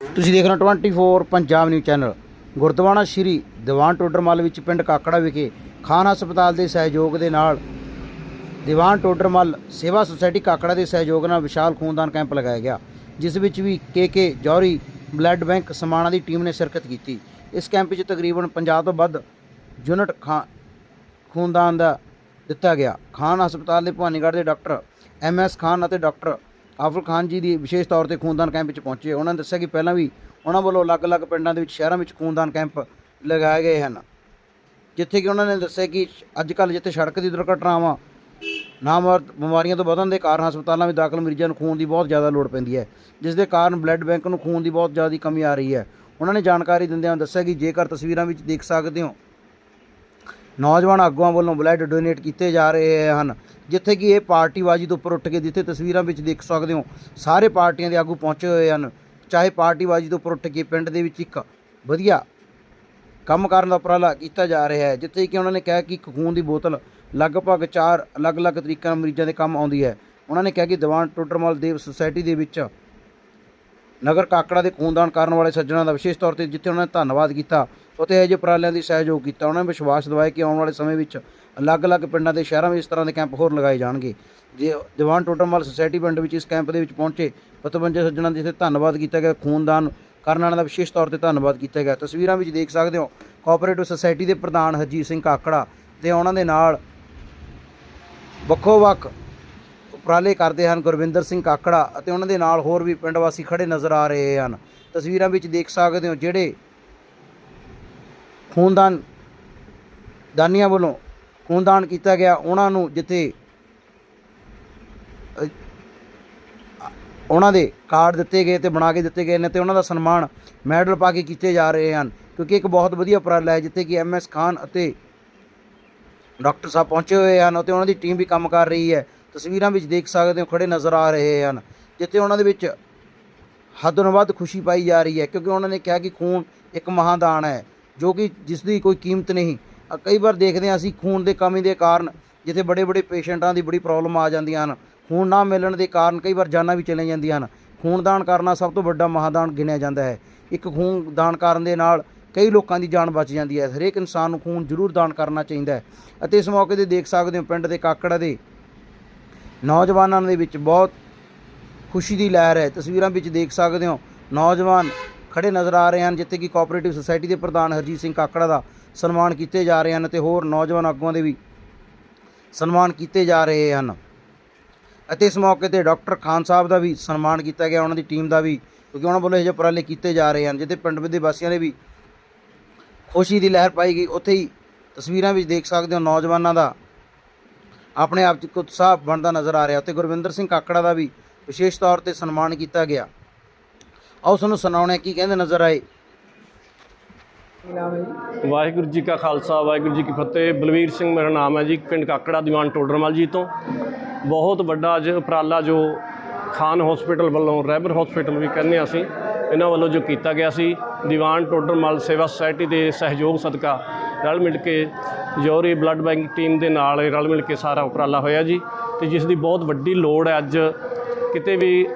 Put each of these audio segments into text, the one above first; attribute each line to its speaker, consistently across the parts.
Speaker 1: ਤੁਸੀਂ ਦੇਖ ਰਹੇ ਹੋ 24 ਪੰਜਾਬ ਨਿਊਜ਼ ਚੈਨਲ ਗੁਰਦੁਆਰਾ ਸ਼੍ਰੀ ਦੀਵਾਨ ਟੋਡਰਮੱਲ ਵਿੱਚ ਪਿੰਡ ਕਾਕੜਾ ਵਿਖੇ ਖਾਨ ਹਸਪਤਾਲ ਦੇ ਸਹਿਯੋਗ ਦੇ ਨਾਲ ਦੀਵਾਨ ਟੋਡਰਮਲ ਸੇਵਾ ਸੁਸਾਇਟੀ ਕਾਕੜਾ ਦੇ ਸਹਿਯੋਗ ਨਾਲ ਵਿਸ਼ਾਲ ਖੂਨਦਾਨ ਕੈਂਪ ਲਗਾਇਆ ਗਿਆ, ਜਿਸ ਵਿੱਚ V K Johri blood bank Samana ਦੀ ਟੀਮ ਨੇ ਸ਼ਿਰਕਤ ਕੀਤੀ। ਇਸ ਕੈਂਪ ਵਿੱਚ ਤਕਰੀਬਨ 50 ਤੋਂ ਵੱਧ ਯੂਨਿਟ ਖਾ, ਖੂਨਦਾਨ ਦਾ ਦਿੱਤਾ ਗਿਆ। ਖਾਨ ਹਸਪਤਾਲ ਦੇ ਭਵਾਨੀਗੜ੍ਹ ਦੇ ਡਾਕਟਰ ਐਮ ਐਸ ਖਾਨ ਅਤੇ ਡਾਕਟਰ ਆਫਲ ਖਾਨ ਜੀ ਦੀ ਵਿਸ਼ੇਸ਼ ਤੌਰ ਤੇ ਖੂਨਦਾਨ ਕੈਂਪ ਵਿੱਚ ਪਹੁੰਚੇ। ਉਹਨਾਂ ਨੇ ਦੱਸਿਆ ਕਿ ਪਹਿਲਾਂ ਵੀ ਉਹਨਾਂ ਵੱਲੋਂ ਅਲੱਗ-ਅਲੱਗ ਪਿੰਡਾਂ ਦੇ ਵਿੱਚ ਸ਼ਹਿਰਾਂ ਵਿੱਚ ਖੂਨਦਾਨ ਕੈਂਪ ਲਗਾਏ ਗਏ ਹਨ, ਜਿੱਥੇ ਕਿ ਉਹਨਾਂ ਨੇ ਦੱਸਿਆ ਕਿ ਅੱਜ ਕੱਲ੍ਹ ਜਿੱਥੇ ਸੜਕ ਦੀ ਦੁਰਘਟਨਾਵਾਂ, ਨਾਮਵਰ ਬਿਮਾਰੀਆਂ ਤੋਂ ਵਧਣ ਦੇ ਕਾਰਨ ਹਸਪਤਾਲਾਂ ਵਿੱਚ ਦਾਖਲ ਮਰੀਜ਼ਾਂ ਨੂੰ ਖੂਨ ਦੀ ਬਹੁਤ ਜ਼ਿਆਦਾ ਲੋੜ ਪੈਂਦੀ ਹੈ, ਜਿਸ ਦੇ ਕਾਰਨ ਬਲੱਡ ਬੈਂਕ ਨੂੰ ਖੂਨ ਦੀ ਬਹੁਤ ਜ਼ਿਆਦਾ ਕਮੀ ਆ ਰਹੀ ਹੈ। ਉਹਨਾਂ ਨੇ ਜਾਣਕਾਰੀ ਦਿੰਦਿਆਂ ਦੱਸਿਆ ਕਿ ਜੇਕਰ ਤਸਵੀਰਾਂ ਵਿੱਚ ਦੇਖ ਸਕਦੇ ਹੋ ਨੌਜਵਾਨ ਆਗੂਆਂ ਵੱਲੋਂ ਬਲੱਡ ਡੋਨੇਟ ਕੀਤੇ ਜਾ ਰਹੇ ਹਨ, ਜਿੱਥੇ ਕਿ ਇਹ ਪਾਰਟੀਬਾਜ਼ੀ ਤੋਂ ਉੱਪਰ ਉੱਠ ਕੇ ਜਿੱਥੇ ਤਸਵੀਰਾਂ ਵਿੱਚ ਦੇਖ ਸਕਦੇ ਹੋ, ਸਾਰੇ ਪਾਰਟੀਆਂ ਦੇ ਆਗੂ ਪਹੁੰਚੇ ਹੋਏ ਹਨ, ਚਾਹੇ ਪਾਰਟੀਬਾਜ਼ੀ ਤੋਂ ਉੱਪਰ ਉੱਠ ਕੇ ਪਿੰਡ ਦੇ ਵਿੱਚ ਇੱਕ ਵਧੀਆ ਕੰਮ ਕਰਨ ਦਾ ਉਪਰਾਲਾ ਕੀਤਾ ਜਾ ਰਿਹਾ ਹੈ, ਜਿੱਥੇ ਕਿ ਉਹਨਾਂ ਨੇ ਕਿਹਾ ਕਿ ਇੱਕ ਖੂਨ ਦੀ ਬੋਤਲ ਲਗਭਗ ਚਾਰ ਅਲੱਗ-ਅਲੱਗ ਤਰੀਕਿਆਂ ਨਾਲ ਮਰੀਜ਼ਾਂ ਦੇ ਕੰਮ ਆਉਂਦੀ ਹੈ। ਉਹਨਾਂ ਨੇ ਕਿਹਾ ਕਿ ਦੀਵਾਨ ਟੋਡਰਮਲ ਦੇਵ ਸੁਸਾਇਟੀ ਦੇ ਵਿੱਚ ਨਗਰ ਕਾਕੜਾ ਦੇ ਖੂਨਦਾਨ ਕਰਨ ਵਾਲੇ ਸੱਜਣਾਂ ਦਾ ਵਿਸ਼ੇਸ਼ ਤੌਰ ਤੇ ਜਿੱਥੇ ਉਹਨਾਂ ਨੇ ਧੰਨਵਾਦ ਕੀਤਾ ਉੱਥੇ ਇਹੋ ਜਿਹੇ ਉਪਰਾਲਿਆਂ ਦੀ ਸਹਿਯੋਗ ਕੀਤਾ। ਉਹਨਾਂ ਨੇ ਵਿਸ਼ਵਾਸ ਦਿਵਾਇਆ ਕਿ ਆਉਣ ਵਾਲੇ ਸਮੇਂ ਵਿੱਚ ਅਲੱਗ-ਅਲੱਗ ਪਿੰਡਾਂ ਦੇ ਸ਼ਹਿਰਾਂ ਵਿੱਚ ਇਸ ਤਰ੍ਹਾਂ ਦੇ ਕੈਂਪ ਹੋਰ ਲਗਾਏ ਜਾਣਗੇ। ਜੇ ਦੀਵਾਨ ਟੋਟਮਵਾਲ ਸੁਸਾਇਟੀ ਪਿੰਡ ਵਿੱਚ ਇਸ ਕੈਂਪ ਦੇ ਵਿੱਚ ਪਹੁੰਚੇ, ਪਤਵੰਜੇ ਸੱਜਣਾਂ ਦਾ ਜਿੱਥੇ ਧੰਨਵਾਦ ਕੀਤਾ ਗਿਆ। ਖੂਨਦਾਨ ਕਰਨ ਵਾਲਿਆਂ ਦਾ ਵਿਸ਼ੇਸ਼ ਤੌਰ ਤੇ ਧੰਨਵਾਦ ਕੀਤਾ ਗਿਆ। ਤਸਵੀਰਾਂ ਵਿੱਚ ਦੇਖ ਸਕਦੇ ਹੋ ਕੋਆਪਰੇਟਿਵ ਸੁਸਾਇਟੀ ਦੇ ਪ੍ਰਧਾਨ ਹਰਜੀਤ ਸਿੰਘ ਕਾਕੜਾ ਤੇ ਉਹਨਾਂ ਦੇ ਨਾਲ ਵੱਖੋ ਵੱਖ ਉਪਰਾਲੇ ਕਰਦੇ ਹਨ ਗੁਰਵਿੰਦਰ ਸਿੰਘ ਕਾਕੜਾ ਅਤੇ ਉਹਨਾਂ ਦੇ ਨਾਲ ਹੋਰ ਵੀ ਪਿੰਡ ਵਾਸੀ ਖੜੇ ਨਜ਼ਰ ਆ ਰਹੇ ਹਨ। ਤਸਵੀਰਾਂ ਵਿੱਚ ਦੇਖ ਸਕਦੇ ਹੋ ਜਿਹੜੇ ਖੂਨਦਾਨ ਦਾਨੀਆਂ ਵੱਲੋਂ ਖੂਨਦਾਨ ਕੀਤਾ ਗਿਆ। ਉਹਨਾਂ ਨੂੰ ਜਿੱਥੇ ਉਹਨਾਂ ਦੇ ਕਾਰਡ ਦਿੱਤੇ ਗਏ ਤੇ ਬਣਾ ਕੇ ਦਿੱਤੇ ਗਏ ਨੇ ਤੇ ਉਹਨਾਂ ਦਾ ਸਨਮਾਨ ਮੈਡਲ ਪਾ ਕੇ ਕੀਤੇ ਜਾ ਰਹੇ ਹਨ। ਕਿਉਂਕਿ ਇੱਕ ਬਹੁਤ ਵਧੀਆ ਉਪਰਾਲਾ ਹੈ, ਜਿੱਥੇ ਕਿ ਐਮ ਐਸ ਖਾਨ ਅਤੇ ਡਾਕਟਰ ਸਾਹਿਬ ਪਹੁੰਚੇ ਹੋਏ ਹਨ ਅਤੇ ਉਹਨਾਂ ਦੀ ਟੀਮ ਵੀ ਕੰਮ ਕਰ ਰਹੀ ਹੈ। ਤਸਵੀਰਾਂ ਵਿੱਚ ਦੇਖ ਸਕਦੇ ਹੋ ਖੜੇ ਨਜ਼ਰ ਆ ਰਹੇ ਹਨ, ਜਿੱਥੇ ਉਹਨਾਂ ਦੇ ਵਿੱਚ ਹੱਦੋਂ ਵੱਧ ਖੁਸ਼ੀ ਪਾਈ ਜਾ ਰਹੀ ਹੈ। ਕਿਉਂਕਿ ਉਹਨਾਂ ਨੇ ਕਿਹਾ ਕਿ ਖੂਨ ਇੱਕ ਮਹਾਦਾਨ ਹੈ। ਜੋ ਕਿ ਜਿਸ ਦੀ ਕੋਈ ਕੀਮਤ ਨਹੀਂ। ਕਈ ਵਾਰ ਦੇਖਦੇ ਹਾਂ ਅਸੀਂ ਖੂਨ ਦੇ ਕਮੀ ਦੇ ਕਾਰਨ ਜਿੱਥੇ ਬੜੇ ਬੜੇ ਪੇਸ਼ੈਂਟਾਂ ਦੀ ਬੜੀ ਪ੍ਰੋਬਲਮ ਆ ਜਾਂਦੀਆਂ ਹਨ। ਖੂਨ ਨਾ ਮਿਲਣ ਦੇ ਕਾਰਨ ਕਈ ਵਾਰ ਜਾਨਾਂ ਵੀ ਚਲੇ ਜਾਂਦੀਆਂ ਹਨ। ਖੂਨਦਾਨ ਕਰਨਾ ਸਭ ਤੋਂ ਵੱਡਾ ਮਹਾਦਾਨ ਗਿਣਿਆ ਜਾਂਦਾ ਹੈ। ਇੱਕ ਖੂਨ ਦਾਨ ਕਰਨ ਦੇ ਨਾਲ ਕਈ ਲੋਕਾਂ ਦੀ ਜਾਨ ਬਚ ਜਾਂਦੀ ਹੈ। ਹਰੇਕ ਇਨਸਾਨ ਨੂੰ ਖੂਨ ਜ਼ਰੂਰ ਦਾਨ ਕਰਨਾ ਚਾਹੀਦਾ ਹੈ। ਅਤੇ ਇਸ ਮੌਕੇ ਤੇ ਦੇਖ ਸਕਦੇ ਹੋ ਪਿੰਡ ਦੇ ਕਾਕੜਾ ਦੇ ਨੌਜਵਾਨਾਂ ਦੇ ਵਿੱਚ ਬਹੁਤ ਖੁਸ਼ੀ ਦੀ ਲਹਿਰ ਹੈ। ਤਸਵੀਰਾਂ ਵਿੱਚ ਦੇਖ ਸਕਦੇ ਹੋ ਨੌਜਵਾਨ ਖੜੇ ਨਜ਼ਰ ਆ ਰਹੇ ਹਨ, ਜਿੱਥੇ ਕਿ ਕੋਆਪਰੇਟਿਵ ਸੁਸਾਇਟੀ ਦੇ ਪ੍ਰਧਾਨ ਹਰਜੀਤ ਸਿੰਘ ਕਾਕੜਾ ਦਾ ਸਨਮਾਨ ਕੀਤੇ ਜਾ ਰਹੇ ਹਨ ਤੇ ਹੋਰ ਨੌਜਵਾਨ ਆਗੂਆਂ ਦੇ ਵੀ ਸਨਮਾਨ ਕੀਤੇ ਜਾ ਰਹੇ ਹਨ। ਅਤੇ ਇਸ ਮੌਕੇ ਤੇ ਡਾਕਟਰ ਖਾਨ ਸਾਹਿਬ ਦਾ ਵੀ ਸਨਮਾਨ ਕੀਤਾ ਗਿਆ, ਉਹਨਾਂ ਦੀ ਟੀਮ ਦਾ ਵੀ, ਕਿਉਂਕਿ ਉਹਨਾਂ ਵੱਲੋਂ ਇਹ ਜਿਹੇ ਉਪਰਾਲੇ ਕੀਤੇ ਜਾ ਰਹੇ ਹਨ, ਜਿੱਥੇ ਪਿੰਡ ਦੇ ਵਾਸੀਆਂ ਨੇ ਵੀ ਖੁਸ਼ੀ ਦੀ ਲਹਿਰ ਪਾਈ ਗਈ। ਉੱਥੇ ਹੀ ਤਸਵੀਰਾਂ ਵਿੱਚ ਦੇਖ ਸਕਦੇ ਹੋ, ਨੌਜਵਾਨਾਂ ਦਾ ਆਪਣੇ ਆਪ 'ਚ ਇੱਕ ਉਤਸ਼ਾਹ ਬਣਦਾ ਨਜ਼ਰ ਆ ਰਿਹਾ। ਤੇ ਗੁਰਵਿੰਦਰ ਸਿੰਘ ਕਾਕੜਾ ਦਾ ਵੀ ਵਿਸ਼ੇਸ਼ ਤੌਰ ਤੇ ਸਨਮਾਨ ਕੀਤਾ ਗਿਆ। ਆਓ ਤੁਹਾਨੂੰ ਸੁਣਾਉਣੇ ਕੀ ਕਹਿੰਦੇ ਨਜ਼ਰ ਆਏ।
Speaker 2: ਵਾਹਿਗੁਰੂ ਜੀ ਕਾ ਖਾਲਸਾ ਵਾਹਿਗੁਰੂ ਜੀ ਕੀ ਫਤਿਹ। ਬਲਵੀਰ ਸਿੰਘ ਮੇਰਾ ਨਾਮ ਹੈ ਜੀ ਪਿੰਡ ਕਾਕੜਾ ਦੀਵਾਨ ਟੋਡਰਮਲ ਜੀ ਤੋਂ। ਬਹੁਤ ਵੱਡਾ ਅੱਜ ਉਪਰਾਲਾ ਜੋ ਖਾਨ ਹਸਪੀਟਲ ਵੱਲੋਂ ਰੈਬਰ ਹਸਪੀਟਲ ਵੀ ਕਹਿੰਦੇ ਹਾਂ ਅਸੀਂ ਇਹਨਾਂ ਵੱਲੋਂ ਜੋ ਕੀਤਾ ਗਿਆ ਸੀ ਦੀਵਾਨ ਟੋਡਰਮਲ ਸੇਵਾ ਸੁਸਾਇਟੀ ਦੇ ਸਹਿਯੋਗ ਸਦਕਾ ਰਲ ਮਿਲ ਕੇ ਜੋਰੀ ਬਲੱਡ ਬੈਂਕ ਟੀਮ ਦੇ ਨਾਲ ਰਲ ਮਿਲ ਕੇ ਸਾਰਾ ਉਪਰਾਲਾ ਹੋਇਆ ਜੀ। ਤੇ ਜਿਸ ਦੀ ਬਹੁਤ ਵੱਡੀ ਲੋੜ ਹੈ ਅੱਜ ਕਿਤੇ ਵੀ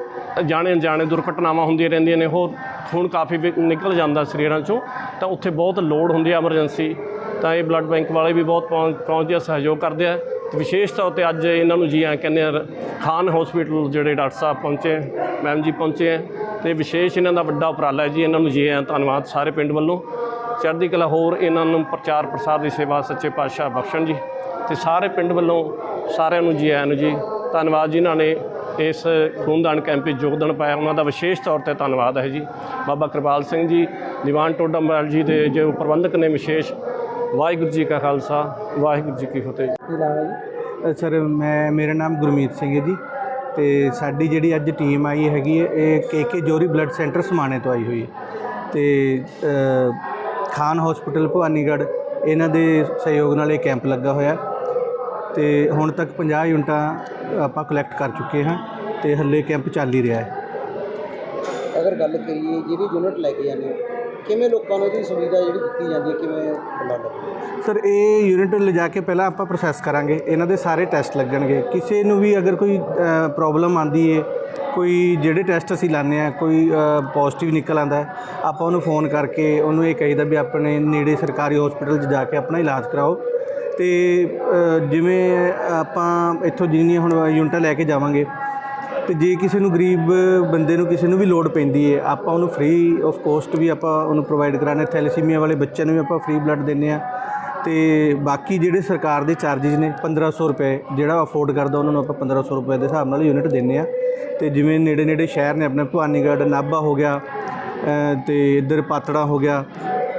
Speaker 2: ਜਾਣੇ ਅਣਜਾਣੇ ਦੁਰਘਟਨਾਵਾਂ ਹੁੰਦੀਆਂ ਰਹਿੰਦੀਆਂ ਨੇ, ਉਹ ਖੂਨ ਕਾਫੀ ਵੀ ਨਿਕਲ ਜਾਂਦਾ ਸਰੀਰਾਂ ਚੋਂ, ਤਾਂ ਉੱਥੇ ਬਹੁਤ ਲੋੜ ਹੁੰਦੀ ਹੈ ਐਮਰਜੈਂਸੀ, ਤਾਂ ਇਹ ਬਲੱਡ ਬੈਂਕ ਵਾਲੇ ਵੀ ਬਹੁਤ ਪਹੁੰਚ ਪਹੁੰਚਦੇ ਆ ਸਹਿਯੋਗ ਕਰਦੇ ਆ। ਵਿਸ਼ੇਸ਼ ਤੌਰ ਤੇ ਅੱਜ ਇਹਨਾਂ ਨੂੰ ਜੀ ਆ ਕਹਿੰਦੇ ਆ, ਖਾਨ ਹਸਪੀਟਲ ਜਿਹੜੇ ਡਾਕਟਰ ਸਾਹਿਬ ਪਹੁੰਚੇ ਮੈਮ ਜੀ ਪਹੁੰਚੇ ਆ, ਤੇ ਵਿਸ਼ੇਸ਼ ਇਹਨਾਂ ਦਾ ਵੱਡਾ ਉਪਰਾਲਾ ਜੀ, ਇਹਨਾਂ ਨੂੰ ਜੀ ਆ ਧੰਨਵਾਦ ਸਾਰੇ ਪਿੰਡ ਵੱਲੋਂ। ਚੜ੍ਹਦੀ ਕਲਾ ਹੋਰ ਇਹਨਾਂ ਨੂੰ ਪ੍ਰਚਾਰ ਪ੍ਰਸਾਰ ਦੀ ਸੇਵਾ ਸੱਚੇ ਪਾਤਸ਼ਾਹ ਬਖਸ਼ਣ ਜੀ, ਤੇ ਸਾਰੇ ਪਿੰਡ ਵੱਲੋਂ ਸਾਰਿਆਂ ਨੂੰ ਜੀ ਆਇਆਂ ਨੂੰ ਜੀ ਧੰਨਵਾਦ ਜਿਨ੍ਹਾਂ ਨੇ ਇਸ ਖੂਨਦਾਨ ਕੈਂਪ ਵਿੱਚ ਯੋਗਦਾਨ ਪਾਇਆ। ਉਹਨਾਂ ਦਾ ਵਿਸ਼ੇਸ਼ ਤੌਰ ਤੇ ਧੰਨਵਾਦ ਹੈ ਜੀ। ਬਾਬਾ ਕਿਰਪਾਲ ਸਿੰਘ ਜੀ, ਦੀਵਾਨ ਟੋਡਮਵਾਲ ਜੀ ਦੇ ਜੋ ਪ੍ਰਬੰਧਕ ਨੇ ਵਿਸ਼ੇਸ਼, ਵਾਹਿਗੁਰੂ ਜੀ ਕਾ ਖਾਲਸਾ, ਵਾਹਿਗੁਰੂ ਜੀ ਕੀ ਫਤਿਹ
Speaker 3: ਸਰ, ਮੈਂ, ਮੇਰਾ ਨਾਮ ਗੁਰਮੀਤ ਸਿੰਘ ਹੈ ਜੀ ਤੇ ਸਾਡੀ ਜਿਹੜੀ ਅੱਜ ਟੀਮ ਆਈ ਹੈਗੀ ਹੈ, ਇਹ K K Jori blood centre ਸਮਾਣੇ ਤੋਂ ਆਈ ਹੋਈ ਹੈ। ਤੇ ਖਾਨ ਹਸਪੀਟਲ ਭਵਾਨੀਗੜ੍ਹ, ਇਹਨਾਂ ਦੇ ਸਹਿਯੋਗ ਨਾਲ ਇਹ ਕੈਂਪ ਲੱਗਾ ਹੋਇਆ। ਤੇ ਹੁਣ ਤੱਕ 50 ਯੂਨਿਟਾਂ ਆਪਾਂ ਕਲੈਕਟ ਕਰ ਚੁੱਕੇ ਹਾਂ। ਤੇ ਹੱਲੇ ਕੈਂਪ ਚੱਲ ਹੀ ਰਿਹਾ ਹੈ।
Speaker 1: ਅਗਰ ਗੱਲ ਕਰੀਏ ਜਿਹੜੀ ਯੂਨਿਟ ਲੈ ਕੇ ਜਾਂਦੇ ਹੋ ਕਿਵੇਂ ਲੋਕਾਂ ਨੂੰ ਇਹਦੀ ਸੁਵਿਧਾ ਜਿਹੜੀ ਦਿੱਤੀ ਜਾਂਦੀ ਹੈ ਕਿਵੇਂ
Speaker 3: ਸਰ ਇਹ ਯੂਨਿਟ ਲਿਜਾ ਕੇ ਪਹਿਲਾਂ ਆਪਾਂ ਪ੍ਰੋਸੈਸ ਕਰਾਂਗੇ। ਇਹਨਾਂ ਦੇ ਸਾਰੇ ਟੈਸਟ ਲੱਗਣਗੇ। ਕਿਸੇ ਨੂੰ ਵੀ ਅਗਰ ਕੋਈ ਪ੍ਰੋਬਲਮ ਆਂਦੀ ਏ ਕੋਈ ਜਿਹੜੇ ਟੈਸਟ ਅਸੀਂ ਲਾਉਂਦੇ ਆ ਕੋਈ ਪੋਜ਼ਿਟਿਵ ਨਿਕਲ ਆਂਦਾ ਆਪਾਂ ਉਹਨੂੰ ਫੋਨ ਕਰਕੇ ਉਹਨੂੰ ਇਹ ਕਹੀਦਾ ਵੀ ਆਪਣੇ ਨੇੜੇ ਸਰਕਾਰੀ ਹਸਪੀਟਲ 'ਚ ਜਾ ਕੇ ਆਪਣਾ ਇਲਾਜ ਕਰਾਓ। ਤੇ ਜਿਵੇਂ ਆਪਾਂ ਇੱਥੋਂ ਜਿੰਨੀਆਂ ਹੁਣ ਯੂਨਿਟਾਂ ਲੈ ਕੇ ਜਾਵਾਂਗੇ ਤੇ ਜੇ ਕਿਸੇ ਨੂੰ ਗਰੀਬ ਬੰਦੇ ਨੂੰ ਕਿਸੇ ਨੂੰ ਵੀ ਲੋੜ ਪੈਂਦੀ ਹੈ ਆਪਾਂ ਉਹਨੂੰ ਫ੍ਰੀ ਆਫ ਕੋਸਟ ਵੀ ਆਪਾਂ ਉਹਨੂੰ ਪ੍ਰੋਵਾਈਡ ਕਰਾਣੇ ਥੈਲੇਸੀਮੀਆ ਵਾਲੇ ਬੱਚਿਆਂ ਨੂੰ ਵੀ ਆਪਾਂ ਫ੍ਰੀ ਬਲੱਡ ਦਿੰਦੇ ਆ ਤੇ ਬਾਕੀ ਜਿਹੜੇ ਸਰਕਾਰ ਦੇ ਚਾਰजेस ਨੇ 1500 ਰੁਪਏ ਜਿਹੜਾ ਅਫੋਰਡ ਕਰਦਾ ਉਹਨਾਂ ਨੂੰ ਆਪਾਂ 1500 ਰੁਪਏ ਦੇ ਹਿਸਾਬ ਨਾਲ ਯੂਨਿਟ ਦਿੰਦੇ ਆ ਤੇ ਜਿਵੇਂ ਨੇੜੇ ਨੇੜੇ ਸ਼ਹਿਰ ਨੇ ਆਪਣੇ ਭਵਾਨੀਗੜ੍ਹ ਨਾਭਾ ਹੋ ਗਿਆ ਅ, ਤੇ ਇੱਧਰ ਪਾਤੜਾ ਹੋ ਗਿਆ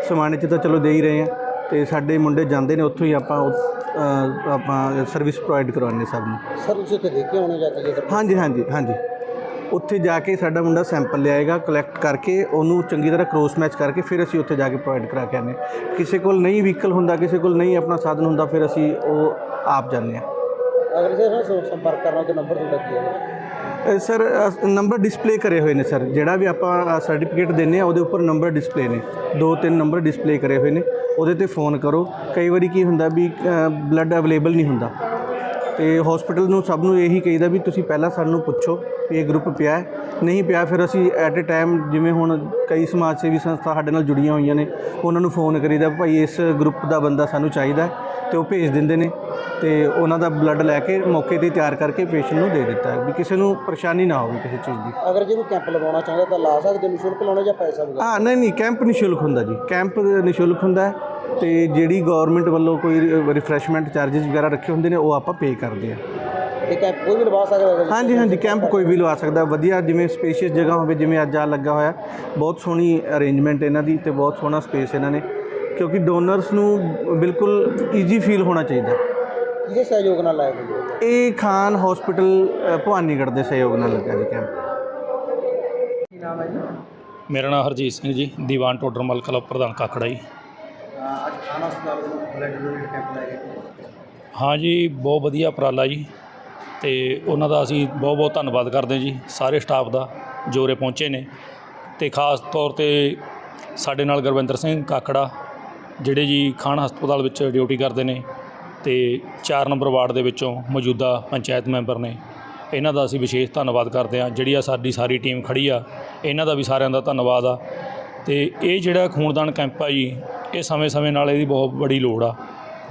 Speaker 3: ਸਮਾਣੇ 'ਚ ਤਾਂ ਚਲੋ ਦੇ ਹੀ ਰਹੇ ਆ ਤੇ ਸਾਡੇ ਮੁੰਡੇ ਜਾਂਦੇ ਨੇ ਉੱਥੋਂ ਹੀ ਆਪਾਂ ਉਹ, ਆਪਾਂ ਸਰਵਿਸ ਪ੍ਰੋਵਾਈਡ ਕਰਵਾਉਂਦੇ ਸਭ ਨੂੰ।
Speaker 1: ਸਰ ਤੁਸੀਂ ਉੱਥੇ ਦੇਖ ਕੇ ਆਉਣੇ ਜਾ ਕੇ ਜੇਕਰ
Speaker 3: ਹਾਂਜੀ ਹਾਂਜੀ ਹਾਂਜੀ। ਉੱਥੇ ਜਾ ਕੇ ਸਾਡਾ ਮੁੰਡਾ ਸੈਂਪਲ ਲਿਆਏਗਾ ਕਲੈਕਟ ਕਰਕੇ ਉਹਨੂੰ ਚੰਗੀ ਤਰ੍ਹਾਂ ਕ੍ਰੋਸ ਮੈਚ ਕਰਕੇ ਫਿਰ ਅਸੀਂ ਉੱਥੇ ਜਾ ਕੇ ਪ੍ਰੋਵਾਈਡ ਕਰਾ ਕੇ ਹਾਂ। ਕਿਸੇ ਕੋਲ ਨਹੀਂ ਵਹੀਕਲ ਹੁੰਦਾ ਕਿਸੇ ਕੋਲ ਨਹੀਂ ਆਪਣਾ ਸਾਧਨ ਹੁੰਦਾ ਫਿਰ ਅਸੀਂ ਉਹ ਆਪ ਜਾਂਦੇ ਹਾਂ।
Speaker 1: ਅਗਰ ਸਰ ਸੰਪਰਕ ਕਰਨਾ ਤਾਂ ਨੰਬਰ ਤੁਹਾਡਾ ਕੀ ਹੈ?
Speaker 3: ਸਰ ਨੰਬਰ ਡਿਸਪਲੇ ਕਰੇ ਹੋਏ ਨੇ, ਸਰ। ਜਿਹੜਾ ਵੀ ਆਪਾਂ ਸਰਟੀਫਿਕੇਟ ਦਿੰਨੇ ਆ, ਉਹਦੇ ਉੱਪਰ ਨੰਬਰ ਡਿਸਪਲੇ ਨੇ। ਦੋ ਤਿੰਨ ਨੰਬਰ ਡਿਸਪਲੇ ਕਰੇ ਹੋਏ ਨੇ। ਉਹਦੇ ਤੇ ਫੋਨ ਕਰੋ। ਕਈ ਵਾਰੀ ਕੀ ਹੁੰਦਾ ਵੀ ਬਲੱਡ ਅਵੇਲੇਬਲ ਨਹੀਂ ਹੁੰਦਾ। ਤੇ ਹਸਪੀਟਲ ਨੂੰ ਸਭ ਨੂੰ ਇਹੀ ਕਹੀਦਾ ਵੀ ਤੁਸੀਂ ਪਹਿਲਾਂ ਸਾਨੂੰ ਪੁੱਛੋ ਵੀ ਇਹ ਗਰੁੱਪ ਪਿਆ ਹੈ। ਨਹੀਂ ਪਿਆ, ਫਿਰ ਅਸੀਂ ਐਟ ਅ ਟਾਈਮ ਜਿਵੇਂ ਹੁਣ ਕਈ ਸਮਾਜ ਸੇਵੀ ਸੰਸਥਾ ਸਾਡੇ ਨਾਲ ਜੁੜੀਆਂ ਹੋਈਆਂ ਨੇ, ਉਹਨਾਂ ਨੂੰ ਫੋਨ ਕਰੀਦਾ ਭਾਈ ਇਸ ਗਰੁੱਪ ਦਾ ਬੰਦਾ ਸਾਨੂੰ ਚਾਹੀਦਾ ਹੈ ਤੇ ਉਹ ਭੇਜ ਦਿੰਦੇ ਨੇ। ਤੇ ਉਹਨਾਂ ਦਾ ਬਲੱਡ ਲੈ ਕੇ ਮੌਕੇ ਤੇ ਤਿਆਰ ਕਰਕੇ ਪੇਸ਼ੈਂਟ ਨੂੰ ਦੇ ਦਿੱਤਾ ਹੈ ਵੀ ਕਿਸੇ ਨੂੰ ਪਰੇਸ਼ਾਨੀ ਨਾ ਹੋਵੇ ਕਿਸੇ ਚੀਜ਼ ਦੀ।
Speaker 1: ਅਗਰ ਜੇ ਕੋਈ ਕੈਂਪ ਲਗਾਉਣਾ ਚਾਹੁੰਦਾ ਤਾਂ ਲਾ ਸਕਦੇ ਨਿਸ਼ੁਲਕ ਲਾਉਣਾ ਜਾਂ ਪੈਸਾ ਵਗੈਰਾ
Speaker 3: ਹਾਂ ਨਹੀਂ ਨਹੀਂ ਕੈਂਪ ਨਿਸ਼ੁਲਕ ਹੁੰਦਾ ਜੀ। ਕੈਂਪ ਨਿਸ਼ੁਲਕ ਹੁੰਦਾ ਹੈ ਤੇ ਜਿਹੜੀ ਗਵਰਨਮੈਂਟ ਵੱਲੋਂ ਕੋਈ ਰਿਫਰੈਸ਼ਮੈਂਟ ਚਾਰजेस ਵਗੈਰਾ ਰੱਖੇ ਹੁੰਦੇ ਨੇ ਉਹ ਆਪਾਂ ਪੇ ਕਰਦੇ ਆ
Speaker 1: ਤੇ ਕੈਂਪ ਕੋਈ ਵੀ ਲਵਾ ਸਕਦਾ ਅਗਰ
Speaker 3: ਹਾਂਜੀ ਹਾਂਜੀ ਕੈਂਪ ਕੋਈ ਵੀ ਲਵਾ ਸਕਦਾ ਵਧੀਆ ਜਿਵੇਂ ਸਪੇਸ਼ੀਅਸ ਜਗ੍ਹਾ ਹੋਵੇ ਜਿਵੇਂ ਅੱਜ ਆ ਲੱਗਾ ਹੋਇਆ ਬਹੁਤ ਸੋਹਣੀ ਅਰੇਂਜਮੈਂਟ ਇਹਨਾਂ ਦੀ ਤੇ ਬਹੁਤ ਸੋਹਣਾ ਸਪੇਸ ਇਹਨਾਂ ਨੇ ਕਿਉਂਕਿ ਡੋਨਰਸ ਨੂੰ ਬਿਲਕੁਲ ਈਜ਼ੀ ਫੀਲ ਹੋਣਾ ਚਾਹੀਦਾ।
Speaker 1: ਕਿਹਦੇ ਸਹਿਯੋਗ ਨਾਲ ਲਾਇਆ ਗਿਆ ਜੀ?
Speaker 3: ਇਹ ਖਾਨ ਹਸਪੀਟਲ ਭਵਾਨੀਗੜ੍ਹ ਦੇ ਸਹਿਯੋਗ ਨਾਲ ਲੱਗਾ ਜੀ ਕੈਂਪ
Speaker 1: ਕੀ ਨਾਮ ਹੈ ਜੀ?
Speaker 4: ਮੇਰਾ ਨਾਮ ਹਰਜੀਤ ਸਿੰਘ ਜੀ ਦੀਵਾਨ ਟੋਡਰਮਲ ਕਲੱਬ ਪ੍ਰਧਾਨ ਕਾਕੜਾ ਜੀ।
Speaker 1: ਅੱਜ ਖਾਣਾ ਹਸਪਤਾਲ ਵੱਲੋਂ ਬਲੱਡ ਡੋਨੇਟ ਕੈਂਪ ਲਾਇਆ ਗਿਆ
Speaker 4: ਹਾਂ ਜੀ ਬਹੁਤ ਵਧੀਆ ਉਪਰਾਲਾ ਜੀ ਤੇ ਉਹਨਾਂ ਦਾ ਅਸੀਂ ਬਹੁਤ ਬਹੁਤ ਧੰਨਵਾਦ ਕਰਦੇ ਹਾਂ ਜੀ ਸਾਰੇ ਸਟਾਫ ਦਾ ਜੋ ਉਰੇ ਪਹੁੰਚੇ ਨੇ ਤੇ ਖਾਸ ਤੌਰ ਤੇ ਸਾਡੇ ਨਾਲ ਗੁਰਵਿੰਦਰ ਸਿੰਘ ਕਾਕੜਾ ਜਿਹੜੇ ਜੀ ਖਾਨ ਹਸਪਤਾਲ ਵਿੱਚ ਡਿਊਟੀ ਕਰਦੇ ਨੇ ਤੇ 4 ਨੰਬਰ ਵਾਰਡ ਦੇ ਵਿੱਚੋਂ ਮੌਜੂਦਾ ਪੰਚਾਇਤ ਮੈਂਬਰ ਨੇ। ਇਹਨਾਂ ਦਾ ਅਸੀਂ ਵਿਸ਼ੇਸ਼ ਧੰਨਵਾਦ ਕਰਦੇ ਹਾਂ। ਜਿਹੜੀ ਆ ਸਾਡੀ ਸਾਰੀ ਟੀਮ ਖੜੀ ਆ, ਇਹਨਾਂ ਦਾ ਵੀ ਸਾਰਿਆਂ ਦਾ ਧੰਨਵਾਦ ਆ। ਤੇ ਇਹ ਜਿਹੜਾ ਖੂਨਦਾਨ ਕੈਂਪ ਆ ਜੀ, ਇਹ ਸਮੇਂ-ਸਮੇਂ ਨਾਲ ਇਹਦੀ ਬਹੁਤ ਬੜੀ ਲੋੜ ਆ।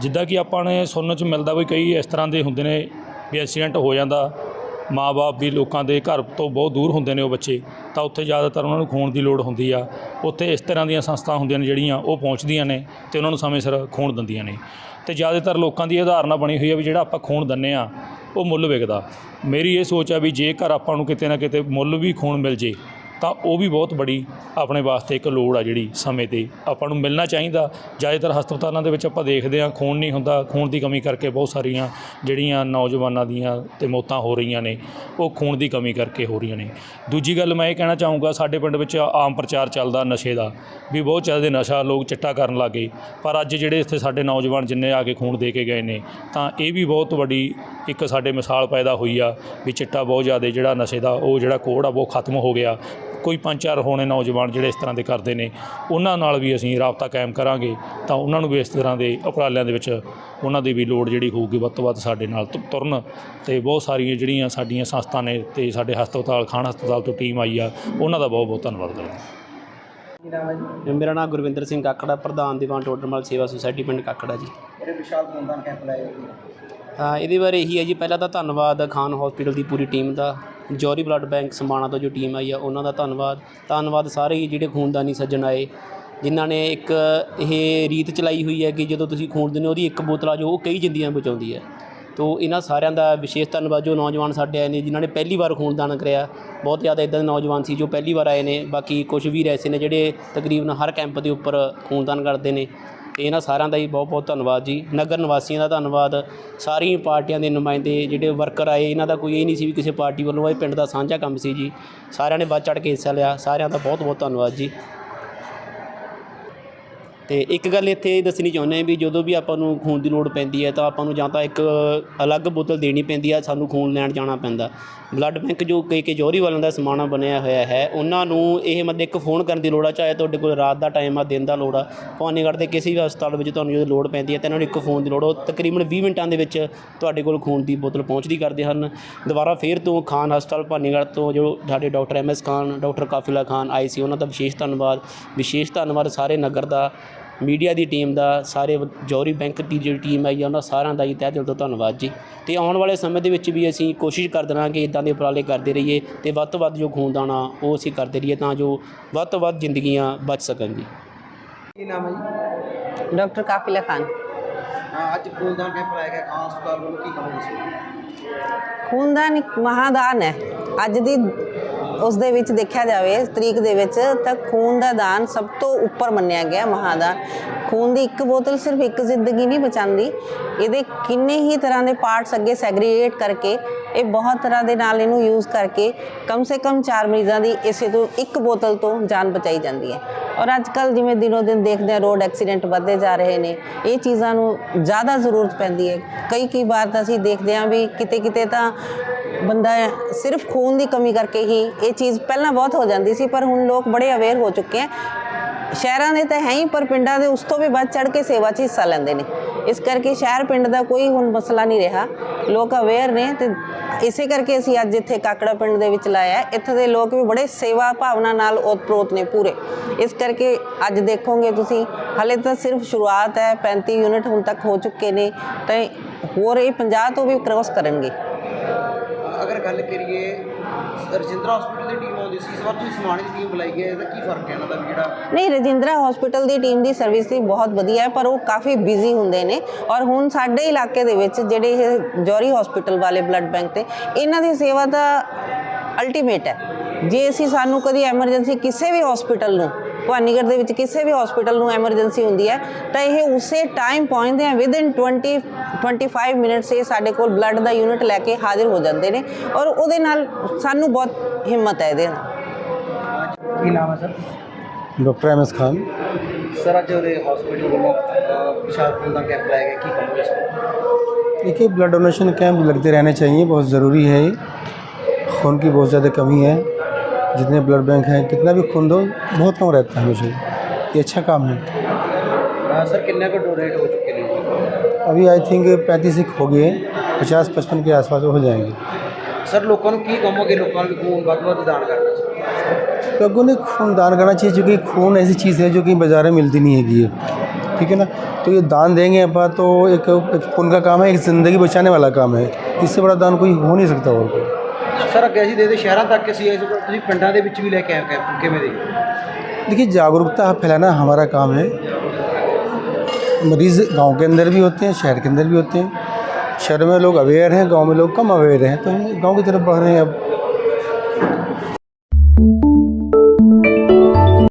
Speaker 4: ਜਿੱਦਾਂ ਕਿ ਆਪਾਂ ਨੇ ਸੁਣਨ 'ਚ ਮਿਲਦਾ ਵੀ ਕਈ ਇਸ ਤਰ੍ਹਾਂ ਦੇ ਹੁੰਦੇ ਨੇ ਵੀ ਐਕਸੀਡੈਂਟ ਹੋ ਜਾਂਦਾ। ਮਾਂ-ਬਾਪ ਵੀ ਲੋਕਾਂ ਦੇ ਘਰ ਤੋਂ ਬਹੁਤ ਦੂਰ ਹੁੰਦੇ ਨੇ ਉਹ ਬੱਚੇ, ਤਾਂ ਉੱਥੇ ਜ਼ਿਆਦਾਤਰ ਉਹਨਾਂ ਨੂੰ ਖੂਨ ਦੀ ਲੋੜ ਹੁੰਦੀ ਆ। ਉੱਥੇ ਇਸ ਤਰ੍ਹਾਂ ਦੀਆਂ ਸੰਸਥਾ ਹੁੰਦੀਆਂ ਨੇ ਜਿਹੜੀਆਂ ਉਹ ਪਹੁੰਚਦੀਆਂ ਨੇ ਤੇ ਉਹਨਾਂ ਨੂੰ ਸਮੇਂ ਸਿਰ ਖੂਨ ਦਿੰਦੀਆਂ ਨੇ। ਤੇ ਜ਼ਿਆਦਾਤਰ ਲੋਕਾਂ ਦੀ ਇਹ ਬਣੀ ਹੋਈ ਆ ਵੀ ਜਿਹੜਾ ਆਪਾਂ ਖੂਨ ਦਿੰਨੇ ਆ, ਉਹ ਮੁੱਲ ਵਿਕਦਾ। ਮੇਰੀ ਇਹ ਸੋਚ ਆ ਵੀ ਜੇਕਰ ਆਪਾਂ ਨੂੰ ਕਿਤੇ ਨਾ ਕਿਤੇ ਮੁੱਲ ਵੀ ਖੂਨ ਮਿਲ ਜੇ ਤਾਂ ਉਹ ਵੀ ਬਹੁਤ ਬੜੀ ਆਪਣੇ ਵਾਸਤੇ ਇੱਕ ਲੋੜ ਆ ਜਿਹੜੀ ਸਮੇਂ ਤੇ ਆਪਾਂ ਨੂੰ ਮਿਲਣਾ ਚਾਹੀਦਾ। ਜ਼ਿਆਦਾਤਰ ਹਸਪਤਾਲਾਂ ਦੇ ਵਿੱਚ ਆਪਾਂ ਦੇਖਦੇ ਹਾਂ, ਖੂਨ ਨਹੀਂ ਹੁੰਦਾ, ਖੂਨ ਦੀ ਕਮੀ ਕਰਕੇ ਬਹੁਤ ਸਾਰੀਆਂ ਜਿਹੜੀਆਂ ਨੌਜਵਾਨਾਂ ਦੀਆਂ ਤੇ ਮੌਤਾਂ ਹੋ ਰਹੀਆਂ ਨੇ, ਉਹ ਖੂਨ ਦੀ ਕਮੀ ਕਰਕੇ ਹੋ ਰਹੀਆਂ ਨੇ। ਦੂਜੀ ਗੱਲ ਮੈਂ ਇਹ ਕਹਿਣਾ ਚਾਹੂੰਗਾ, ਸਾਡੇ ਪਿੰਡ ਵਿੱਚ ਆਮ ਪ੍ਰਚਾਰ ਚੱਲਦਾ ਨਸ਼ੇ ਦਾ, ਵੀ ਬਹੁਤ ਜ਼ਿਆਦਾ ਨਸ਼ਾ ਲੋਕ ਚਿੱਟਾ ਕਰਨ ਲੱਗੇ ਪਰ ਅੱਜ ਜਿਹੜੇ ਇੱਥੇ ਸਾਡੇ ਨੌਜਵਾਨ ਜਿੰਨੇ ਆ ਕੇ ਖੂਨ ਦੇ ਕੇ ਗਏ ਨੇ, ਤਾਂ ਇਹ ਵੀ ਬਹੁਤ ਵੱਡੀ ਇੱਕ ਸਾਡੇ ਮਿਸਾਲ ਪੈਦਾ ਹੋਈ ਆ, ਵੀ ਚਿੱਟਾ ਬਹੁਤ ਜ਼ਿਆਦਾ ਜਿਹੜਾ ਨਸ਼ੇ ਦਾ, ਉਹ ਜਿਹੜਾ ਕੋੜ ਆ, ਉਹ ਖਤਮ ਹੋ ਗਿਆ। ਕੋਈ ਪੰਜ ਚਾਰ ਹੋਣੇ ਨੌਜਵਾਨ ਜਿਹੜੇ ਇਸ ਤਰ੍ਹਾਂ ਦੇ ਕਰਦੇ ਨੇ ਉਹਨਾਂ ਨਾਲ ਵੀ ਅਸੀਂ ਰਾਬਤਾ ਕਾਇਮ ਕਰਾਂਗੇ ਤਾਂ ਉਹਨਾਂ ਨੂੰ ਵੀ ਇਸ ਤਰ੍ਹਾਂ ਦੇ ਉਪਰਾਲਿਆਂ ਦੇ ਵਿੱਚ ਉਹਨਾਂ ਦੀ ਵੀ ਲੋੜ ਜਿਹੜੀ ਹੋਊਗੀ ਵੱਧ ਤੋਂ ਵੱਧ ਸਾਡੇ ਨਾਲ ਤੁਰਨ ਤੇ ਬਹੁਤ ਸਾਰੀਆਂ ਜਿਹੜੀਆਂ ਸਾਡੀਆਂ ਸੰਸਥਾ ਨੇ ਤੇ ਸਾਡੇ ਹਸਪਤਾਲ ਖਾਨ ਹਸਪਤਾਲ ਤੋਂ ਟੀਮ ਆਈ ਆ ਉਹਨਾਂ ਦਾ ਬਹੁਤ ਬਹੁਤ ਧੰਨਵਾਦ ਕਰਦਾ
Speaker 1: ਹੈ ਜੀ?
Speaker 5: ਮੇਰਾ ਨਾਮ ਗੁਰਵਿੰਦਰ ਸਿੰਘ ਕਾਕੜਾ ਪ੍ਰਧਾਨ ਦੀਵਾਨ ਟੋਡਰਮਲ ਸੇਵਾ ਸੁਸਾਇਟੀ ਪਿੰਡ ਕਾਕੜਾ ਜੀ।
Speaker 1: ਇਹਦੇ ਵਿਸ਼ਾਲ ਖੂਨਦਾਨ ਕੈਂਪ ਲਾਇਆ ਗਿਆ
Speaker 5: ਤਾਂ ਇਹਦੇ ਬਾਰੇ ਇਹੀ ਹੈ ਜੀ ਪਹਿਲਾਂ ਤਾਂ ਧੰਨਵਾਦ ਖਾਨ ਹਸਪੀਟਲ ਦੀ ਪੂਰੀ ਟੀਮ ਦਾ ਜੋਰੀ ਬਲੱਡ ਬੈਂਕ ਸਮਾਣਾ ਤੋਂ ਜੋ ਟੀਮ ਆਈ ਆ, ਉਹਨਾਂ ਦਾ ਧੰਨਵਾਦ। ਧੰਨਵਾਦ ਸਾਰੇ ਹੀ ਜਿਹੜੇ ਖੂਨਦਾਨੀ ਸੱਜਣ ਆਏ, ਜਿਨ੍ਹਾਂ ਨੇ ਇੱਕ ਇਹ ਰੀਤ ਚਲਾਈ ਹੋਈ ਹੈ ਕਿ ਜਦੋਂ ਤੁਸੀਂ ਖੂਨ ਦਿੰਦੇ ਹੋ, ਉਹਦੀ ਇੱਕ ਬੋਤਲ ਆ ਜੋ ਉਹ ਕਈ ਜ਼ਿੰਦਗੀਆਂ ਬਚਾਉਂਦੀ ਹੈ। ਤੋ ਇਹਨਾਂ ਸਾਰਿਆਂ ਦਾ ਵਿਸ਼ੇਸ਼ ਧੰਨਵਾਦ, ਜੋ ਨੌਜਵਾਨ ਸਾਡੇ ਆਏ ਨੇ, ਜਿਨ੍ਹਾਂ ਨੇ ਪਹਿਲੀ ਵਾਰ ਖੂਨਦਾਨ ਕਰਿਆ। ਬਹੁਤ ਜ਼ਿਆਦਾ ਇਦਾਂ ਦੇ ਨੌਜਵਾਨ ਸੀ ਜੋ ਪਹਿਲੀ ਵਾਰ ਆਏ ਨੇ, ਬਾਕੀ ਕੁਝ ਵੀ ਐਸੇ ਨੇ ਜਿਹੜੇ ਤਕਰੀਬਨ ਹਰ ਕੈਂਪ ਦੇ ਉੱਪਰ ਖੂਨਦਾਨ ਕਰਦੇ ਨੇ। ਤੇ ਇਹਨਾਂ ਸਾਰਿਆਂ ਦਾ ਹੀ ਬਹੁਤ ਬਹੁਤ ਧੰਨਵਾਦ ਜੀ। ਨਗਰ ਨਿਵਾਸੀਆਂ ਦਾ ਧੰਨਵਾਦ। ਸਾਰੀਆਂ ਪਾਰਟੀਆਂ ਦੇ ਨੁਮਾਇੰਦੇ, ਜਿਹੜੇ ਵਰਕਰ ਆਏ, ਇਹਨਾਂ ਦਾ ਕੋਈ ਇਹ ਨਹੀਂ ਸੀ ਵੀ ਕਿਸੇ ਪਾਰਟੀ ਵੱਲੋਂ ਇਹ ਪਿੰਡ ਦਾ ਸਾਂਝਾ ਕੰਮ ਸੀ ਜੀ। ਸਾਰਿਆਂ ਨੇ ਵੱਧ ਚੜ੍ਹ ਕੇ ਹਿੱਸਾ ਲਿਆ। ਸਾਰਿਆਂ ਦਾ ਬਹੁਤ ਬਹੁਤ ਧੰਨਵਾਦ ਜੀ। ਅਤੇ ਇੱਕ ਗੱਲ ਇੱਥੇ ਦੱਸਣੀ ਚਾਹੁੰਦੇ ਹਾਂ ਵੀ ਜਦੋਂ ਵੀ ਆਪਾਂ ਨੂੰ ਖੂਨ ਦੀ ਲੋੜ ਪੈਂਦੀ ਹੈ ਤਾਂ ਆਪਾਂ ਨੂੰ ਜਾਂ ਤਾਂ ਇੱਕ ਅਲੱਗ ਬੋਤਲ ਦੇਣੀ ਪੈਂਦੀ ਆ, ਸਾਨੂੰ ਖੂਨ ਲੈਣ ਜਾਣਾ ਪੈਂਦਾ। ਬਲੱਡ ਬੈਂਕ ਜੋ ਕੇ ਕੇ ਜੋਹਰੀ ਵਾਲਿਆਂ ਦਾ ਸਮਾਣਾ ਬਣਿਆ ਹੋਇਆ ਹੈ, ਉਹਨਾਂ ਨੂੰ ਇਹ ਮਤਲਬ ਇੱਕ ਫੋਨ ਕਰਨ ਦੀ ਲੋੜ ਆ, ਚਾਹੇ ਤੁਹਾਡੇ ਕੋਲ ਰਾਤ ਦਾ ਟਾਈਮ ਆ, ਦਿਨ ਦਾ ਲੋੜ ਆ। ਭਵਾਨੀਗੜ੍ਹ ਦੇ ਕਿਸੇ ਵੀ ਹਸਪਤਾਲ ਵਿੱਚ ਤੁਹਾਨੂੰ ਜਦੋਂ ਲੋੜ ਪੈਂਦੀ ਹੈ ਤਾਂ ਇਹਨਾਂ ਨੂੰ ਇੱਕ ਫੋਨ ਦੀ ਲੋੜ ਉਹ ਤਕਰੀਬਨ 20 ਮਿੰਟਾਂ ਦੇ ਵਿੱਚ ਤੁਹਾਡੇ ਕੋਲ ਖੂਨ ਦੀ ਬੋਤਲ ਪਹੁੰਚਦੀ ਕਰਦੇ ਹਨ। ਦੁਬਾਰਾ ਫੇਰ ਤੋਂ ਖਾਨ ਹਸਪਤਾਲ ਭਵਾਨੀਗੜ੍ਹ ਤੋਂ ਜੋ ਸਾਡੇ doctor M S Khan, doctor Kafila Khan ਆਏ ਸੀ, ਉਹਨਾਂ ਦਾ ਵਿਸ਼ੇਸ਼ ਧੰਨਵਾਦ। ਵਿਸ਼ੇਸ਼ ਧੰਨਵਾਦ ਸਾਰੇ ਨਗਰ ਦਾ ਮੀਡੀਆ ਦੀ ਟੀਮ ਦਾ ਸਾਰੇ ਜੌਹਰੀ ਬੈਂਕ ਦੀ ਜਿਹੜੀ ਟੀਮ ਆਈ ਆ ਉਹਨਾਂ ਸਾਰਿਆਂ ਦਾ ਜੀ ਤਹਿ ਦਿਲ ਤੋਂ ਧੰਨਵਾਦ ਜੀ। ਤੇ ਆਉਣ ਵਾਲੇ ਸਮੇਂ ਦੇ ਵਿੱਚ ਵੀ ਅਸੀਂ ਕੋਸ਼ਿਸ਼ ਕਰਦੇ ਰਹਾਂਗੇ ਇਦਾਂ ਦੇ ਉਪਰਾਲੇ ਕਰਦੇ ਰਹੀਏ ਤੇ ਵੱਧ ਤੋਂ ਵੱਧ ਜੋ ਖੂਨਦਾਨ ਆ ਉਹ ਅਸੀਂ ਕਰਦੇ ਰਹੀਏ ਤਾਂ ਜੋ ਵੱਧ ਤੋਂ ਵੱਧ ਜ਼ਿੰਦਗੀਆਂ ਬਚ ਸਕਣ ਜੀ।
Speaker 6: ਕੀ ਨਾਮ ਹੈ ਜੀ?
Speaker 7: ਡਾਕਟਰ ਕਾਫਿਲਾ ਖਾਨ।
Speaker 6: ਹਾਂ, ਅੱਜ ਖੂਨਦਾਨ ਕੈਂਪ ਲਾਇਆ ਗਿਆ ਖਾਨ ਹਸਪਤਾਲ ਵੱਲੋਂ ਕੀ ਕਹੋਗੇ
Speaker 7: ਖੂਨਦਾਨ ਇੱਕ ਮਹਾਦਾਨ ਹੈ। ਅੱਜ ਦੀ ਉਸ ਦੇ ਵਿੱਚ ਦੇਖਿਆ ਜਾਵੇ, ਤਰੀਕ ਦੇ ਵਿੱਚ ਤਾਂ ਖੂਨ ਦਾ ਦਾਨ ਸਭ ਤੋਂ ਉੱਪਰ ਮੰਨਿਆ ਗਿਆ ਮਹਾਦਾਨ। ਖੂਨ ਦੀ ਇੱਕ ਬੋਤਲ ਸਿਰਫ ਇੱਕ ਜ਼ਿੰਦਗੀ ਨਹੀਂ ਬਚਾਉਂਦੀ। ਇਹਦੇ ਕਿੰਨੇ ਹੀ ਤਰ੍ਹਾਂ ਦੇ ਪਾਰਟਸ ਅੱਗੇ ਸੈਗਰੀਗੇਟ ਕਰਕੇ, ਇਹ ਬਹੁਤ ਤਰ੍ਹਾਂ ਦੇ ਨਾਲ ਇਹਨੂੰ ਯੂਜ਼ ਕਰਕੇ ਕਮ ਸੇ ਕਮ 4 ਮਰੀਜ਼ਾਂ ਦੀ ਇਸੇ ਤੋਂ ਇੱਕ ਬੋਤਲ ਤੋਂ ਜਾਨ ਬਚਾਈ ਜਾਂਦੀ ਹੈ। ਔਰ ਅੱਜ ਕੱਲ ਜਿਵੇਂ ਦਿਨੋ ਦਿਨ ਦੇਖਦੇ ਹਾਂ ਰੋਡ ਐਕਸੀਡੈਂਟ ਵੱਧਦੇ ਜਾ ਰਹੇ ਨੇ, ਇਹ ਚੀਜ਼ਾਂ ਨੂੰ ਜ਼ਿਆਦਾ ਜ਼ਰੂਰਤ ਪੈਂਦੀ ਹੈ। ਕਈ ਕਈ ਵਾਰ ਤਾਂ ਅਸੀਂ ਦੇਖਦੇ ਹਾਂ ਵੀ ਕਿਤੇ ਕਿਤੇ ਤਾਂ ਬੰਦਾ ਸਿਰਫ ਖੂਨ ਦੀ ਕਮੀ ਕਰਕੇ ਹੀ ਇਹ ਚੀਜ਼ ਪਹਿਲਾਂ ਬਹੁਤ ਹੋ ਜਾਂਦੀ ਸੀ, ਪਰ ਹੁਣ ਲੋਕ ਬੜੇ ਅਵੇਅਰ ਹੋ ਚੁੱਕੇ ਹੈ। ਸ਼ਹਿਰਾਂ ਦੇ ਤਾਂ ਹੈ ਹੀ, ਪਰ ਪਿੰਡਾਂ ਦੇ ਉਸ ਤੋਂ ਵੀ ਵੱਧ ਚੜ ਕੇ ਸੇਵਾ 'ਚ ਹਿੱਸਾ ਲੈਂਦੇ ਨੇ। ਇਸ ਕਰਕੇ ਸ਼ਹਿਰ ਪਿੰਡ ਦਾ ਕੋਈ ਹੁਣ ਮਸਲਾ ਨਹੀਂ ਰਿਹਾ। ਲੋਕ ਅਵੇਅਰ ਨੇ ਤੇ ਇਸੇ ਕਰਕੇ ਅਸੀਂ ਅੱਜ ਇੱਥੇ ਕਾਕੜਾ ਪਿੰਡ ਦੇ ਵਿੱਚ ਲਾਇਆ ਇੱਥੇ ਦੇ ਲੋਕ ਵੀ ਬੜੇ ਸੇਵਾ ਭਾਵਨਾ ਨਾਲ ਓਤਪ੍ਰੋਤ ਨੇ ਪੂਰੇ। ਇਸ ਕਰਕੇ ਅੱਜ ਦੇਖੋਗੇ ਤੁਸੀਂ, ਹਾਲੇ ਤਾਂ ਸਿਰਫ ਸ਼ੁਰੂਆਤ ਹੈ 35 ਯੂਨਿਟ ਹੁਣ ਤੱਕ ਹੋ ਚੁੱਕੇ ਨੇ, ਤੇ ਹੋਰ ਇਹ 50 ਤੋਂ ਵੀ ਕ੍ਰੋਸ ਕਰਨਗੇ।
Speaker 6: ਗੱਲ ਕਰੀਏ, ਰਜਿੰਦਰਾ ਹਸਪੀਟਲ ਦੀ ਟੀਮ ਆਉਂਦੀ ਸੀ, ਇਸ ਵਾਰ ਤੁਸੀਂ ਸਮਾਣੇ ਦੀ ਟੀਮ ਬੁਲਾਈ ਹੈ, ਇਹਦਾ ਕੀ ਫ਼ਰਕ ਹੈ ਇਹਨਾਂ ਦਾ ਜਿਹੜਾ?
Speaker 7: ਨਹੀਂ, ਰਜਿੰਦਰਾ ਹਸਪੀਟਲ ਦੀ ਟੀਮ ਦੀ ਸਰਵਿਸ ਵੀ ਬਹੁਤ ਵਧੀਆ ਹੈ, ਪਰ ਉਹ ਕਾਫੀ ਬਿਜ਼ੀ ਹੁੰਦੇ ਨੇ ਔਰ ਹੁਣ ਸਾਡੇ ਇਲਾਕੇ ਦੇ ਵਿੱਚ ਜਿਹੜੇ ਇਹ ਜੌਰੀ ਹਸਪੀਟਲ ਵਾਲੇ ਬਲੱਡ ਬੈਂਕ ਤੇ, ਇਹਨਾਂ ਦੀ ਸੇਵਾ ਤਾਂ ਅਲਟੀਮੇਟ ਹੈ। ਜੇ ਅਸੀਂ ਸਾਨੂੰ ਕਦੀ ਐਮਰਜੈਂਸੀ ਕਿਸੇ ਵੀ ਹਸਪੀਟਲ ਨੂੰ ਭਵਾਨੀਗੜ੍ਹ ਦੇ ਵਿੱਚ ਕਿਸੇ ਵੀ ਹਸਪੀਟਲ ਨੂੰ ਐਮਰਜੈਂਸੀ ਹੁੰਦੀ ਹੈ ਤਾਂ ਇਹ ਉਸੇ ਟਾਈਮ ਪਹੁੰਚਦੇ ਆ ਵਿਦਿਨ 20 25 ਮਿੰਟਸ ਇਹ ਸਾਡੇ ਕੋਲ ਬਲੱਡ ਦਾ ਯੂਨਿਟ ਲੈ ਕੇ ਹਾਜ਼ਰ ਹੋ ਜਾਂਦੇ ਨੇ ਔਰ ਉਹਦੇ ਨਾਲ ਸਾਨੂੰ ਬਹੁਤ ਹਿੰਮਤ ਹੈ ਇਹਦੇ ਨਾਲ
Speaker 6: ਕੀ ਨਾਮ ਹੈ sir
Speaker 8: doctor M S Khan
Speaker 6: sir ਅੱਜ ਉਹਦੇ ਹਸਪੀਟਲ ਵੱਲੋਂ ਅਹ, ਵਿਸ਼ਾਲ ਖੂਨਦਾਨ ਕੈਂਪ ਲਾਇਆ ਗਿਆ ਕੀ ਕਹੋਗੇ ਇਸ ਬਾਰੇ?
Speaker 8: देखिए ब्लड डोनेशन कैंप लगते रहने चाहिए बहुत ज़रूरी है ये खून की बहुत ज़्यादा कमी है जितने ब्लड बैंक हैं कितना भी खून दो बहुत कम रहता है मुझे ये अच्छा काम है।
Speaker 6: हाँ, सर कितने का डोनेट हो चुके हैं?
Speaker 8: अभी आई थिंक पैंतीस एक हो गए पचास पचपन के आसपास हो जाएँगे।
Speaker 6: सर लोगों की कहो लोगों खून दान करना चाहिए।
Speaker 8: लोगों ने खून दान करना चाहिए चूँकि खून ऐसी चीज़ है जो कि बाज़ार में मिलती नहीं है है ठीक है ना? तो ये दान देंगे अब तो एक खून का काम है एक ज़िंदगी बचाने वाला काम है। इससे बड़ा दान कोई हो नहीं सकता और कोई।
Speaker 6: ਸਰ ਅੱਗੇ ਅਸੀਂ ਦੇ ਦੇ ਸ਼ਹਿਰਾਂ ਤੱਕ ਅਸੀਂ ਇਸ ਵਾਰ ਤੁਸੀਂ ਪਿੰਡਾਂ ਦੇ ਵਿੱਚ ਵੀ ਲੈ ਕੇ ਆਏ ਕੈਂਪ ਕਿਵੇਂ ਦੇ
Speaker 8: देखिए जागरूकता फैलाना हमारा काम है मरीज़ गांव के अंदर भी होते हैं शहर के अंदर भी होते हैं शहर में लोग अवेयर हैं गांव में लोग कम अवेयर हैं तो हम गांव की तरफ बढ़ रहे हैं अब